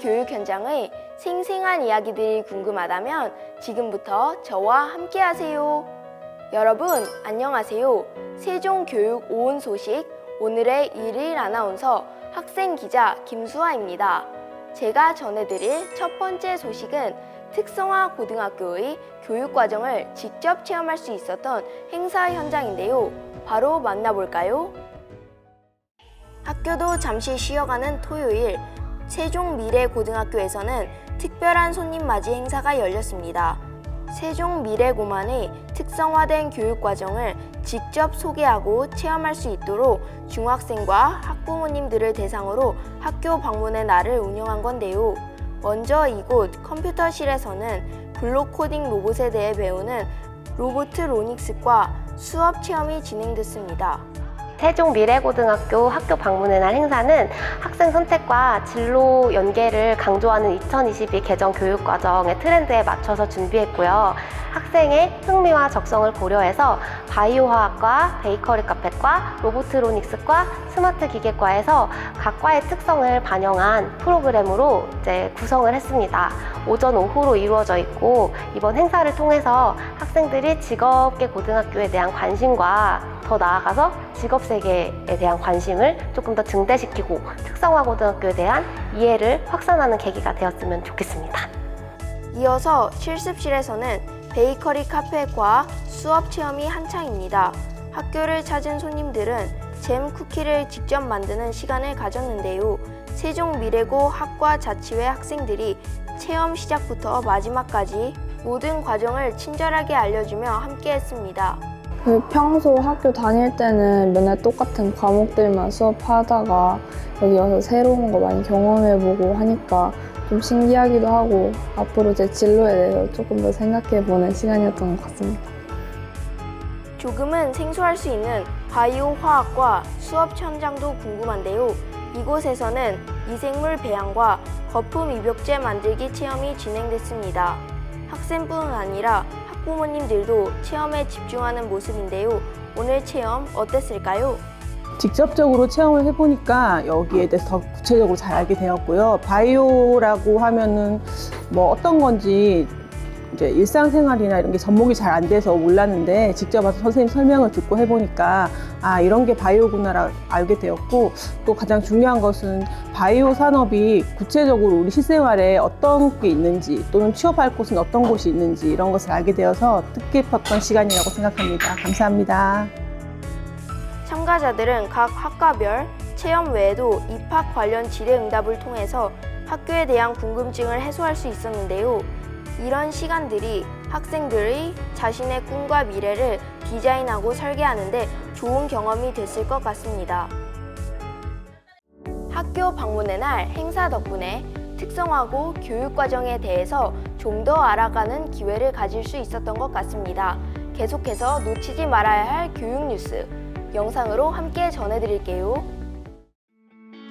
교육 현장의 생생한 이야기들이 궁금하다면 지금부터 저와 함께 하세요. 여러분, 안녕하세요. 세종 교육 오은 소식 오늘의 일일 아나운서 학생 기자 김수아입니다. 제가 전해드릴 첫 번째 소식은 특성화 고등학교의 교육 과정을 직접 체험할 수 있었던 행사 현장인데요. 바로 만나볼까요? 학교도 잠시 쉬어가는 토요일, 세종미래고등학교에서는 특별한 손님 맞이 행사가 열렸습니다. 세종미래고만의 특성화된 교육 과정을 직접 소개하고 체험할 수 있도록 중학생과 학부모님들을 대상으로 학교 방문의 날을 운영한 건데요. 먼저 이곳 컴퓨터실에서는 블록 코딩 로봇에 대해 배우는 로보트 로닉스과 수업 체험이 진행됐습니다. 세종 미래고등학교 학교 방문의 날 행사는 학생 선택과 진로 연계를 강조하는 2022 개정 교육과정의 트렌드에 맞춰서 준비했고요. 학생의 흥미와 적성을 고려해서 바이오화학과, 베이커리 카펫과, 로보트로닉스과, 스마트 기계과에서 각 과의 특성을 반영한 프로그램으로 이제 구성을 했습니다. 오전, 오후로 이루어져 있고 이번 행사를 통해서 학생들이 직업계 고등학교에 대한 관심과 더 나아가서 직업 세계에 대한 관심을 조금 더 증대시키고 특성화 고등학교에 대한 이해를 확산하는 계기가 되었으면 좋겠습니다. 이어서 실습실에서는 베이커리 카페과 수업 체험이 한창입니다. 학교를 찾은 손님들은 잼 쿠키를 직접 만드는 시간을 가졌는데요. 세종미래고 학과 자치회 학생들이 체험 시작부터 마지막까지 모든 과정을 친절하게 알려주며 함께했습니다. 그 평소 학교 다닐 때는 맨날 똑같은 과목들만 수업하다가 여기 와서 새로운 거 많이 경험해보고 하니까 좀 신기하기도 하고 앞으로 제 진로에 대해서 조금 더 생각해보는 시간이었던 것 같습니다. 조금은 생소할 수 있는 바이오 화학과 수업 현장도 궁금한데요. 이곳에서는 미생물 배양과 거품 입욕제 만들기 체험이 진행됐습니다. 학생뿐 아니라 학부모님들도 체험에 집중하는 모습인데요. 오늘 체험 어땠을까요? 직접적으로 체험을 해보니까 여기에 대해서 더 구체적으로 잘 알게 되었고요. 바이오라고 하면은 뭐 어떤 건지 이제 일상생활이나 이런 게 접목이 잘 안 돼서 몰랐는데 직접 와서 선생님 설명을 듣고 해보니까 아 이런 게 바이오구나라 알게 되었고 또 가장 중요한 것은 바이오 산업이 구체적으로 우리 실생활에 어떤 게 있는지 또는 취업할 곳은 어떤 곳이 있는지 이런 것을 알게 되어서 뜻깊었던 시간이라고 생각합니다. 감사합니다. 참가자들은 각 학과별 체험 외에도 입학 관련 질의응답을 통해서 학교에 대한 궁금증을 해소할 수 있었는데요. 이런 시간들이 학생들의 자신의 꿈과 미래를 디자인하고 설계하는데 좋은 경험이 됐을 것 같습니다. 학교 방문의 날 행사 덕분에 특성화고 교육 과정에 대해서 좀 더 알아가는 기회를 가질 수 있었던 것 같습니다. 계속해서 놓치지 말아야 할 교육 뉴스 영상으로 함께 전해드릴게요.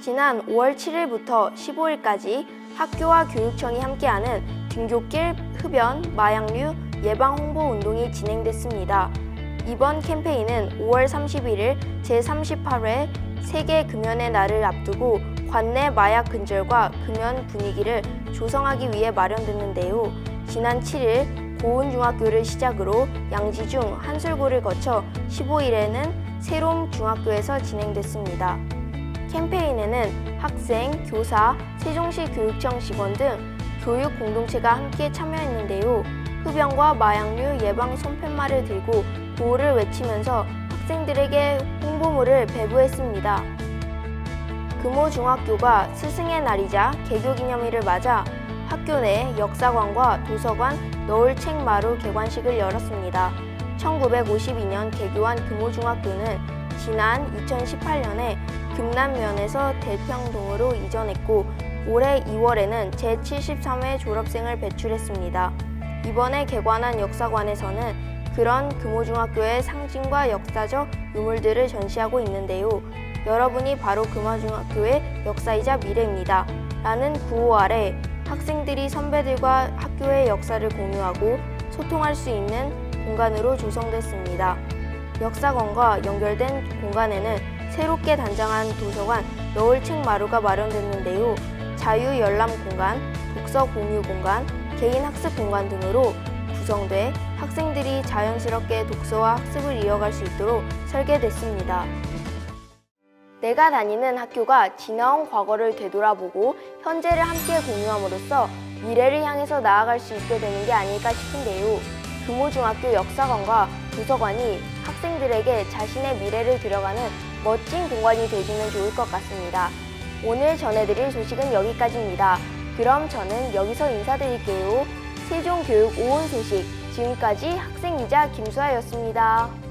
지난 5월 7일부터 15일까지 학교와 교육청이 함께하는 등굣길 흡연, 마약류 예방 홍보 운동이 진행됐습니다. 이번 캠페인은 5월 31일 제38회 세계 금연의 날을 앞두고 관내 마약 근절과 금연 분위기를 조성하기 위해 마련됐는데요. 지난 7일 고운중학교를 시작으로 양지중, 한술고를 거쳐 15일에는 새롬 중학교에서 진행됐습니다. 캠페인에는 학생, 교사, 세종시 교육청 직원 등 교육 공동체가 함께 참여했는데요. 흡연과 마약류 예방 손팻말을 들고 구호를 외치면서 학생들에게 홍보물을 배부했습니다. 금호중학교가 스승의 날이자 개교 기념일을 맞아 학교 내 역사관과 도서관 너울책마루 개관식을 열었습니다. 1952년 개교한 금호중학교는 지난 2018년에 금남면에서 대평동으로 이전했고 올해 2월에는 제73회 졸업생을 배출했습니다. 이번에 개관한 역사관에서는 그런 금호중학교의 상징과 역사적 유물들을 전시하고 있는데요. 여러분이 바로 금호중학교의 역사이자 미래입니다. 라는 구호 아래 학생들이 선배들과 학교의 역사를 공유하고 소통할 수 있는 공간으로 조성됐습니다. 역사관과 연결된 공간에는 새롭게 단장한 도서관 너울책 마루가 마련됐는데요. 자유 열람 공간, 독서 공유 공간, 개인 학습 공간 등으로 구성돼 학생들이 자연스럽게 독서와 학습을 이어갈 수 있도록 설계됐습니다. 내가 다니는 학교가 지나온 과거를 되돌아보고 현재를 함께 공유함으로써 미래를 향해서 나아갈 수 있게 되는 게 아닐까 싶은데요. 금호중학교 역사관과 도서관이 학생들에게 자신의 미래를 들어가는 멋진 공간이 되주면 좋을 것 같습니다. 오늘 전해드릴 소식은 여기까지입니다. 그럼 저는 여기서 인사드릴게요. 세종교육 오은 소식 지금까지 학생이자 김수아였습니다.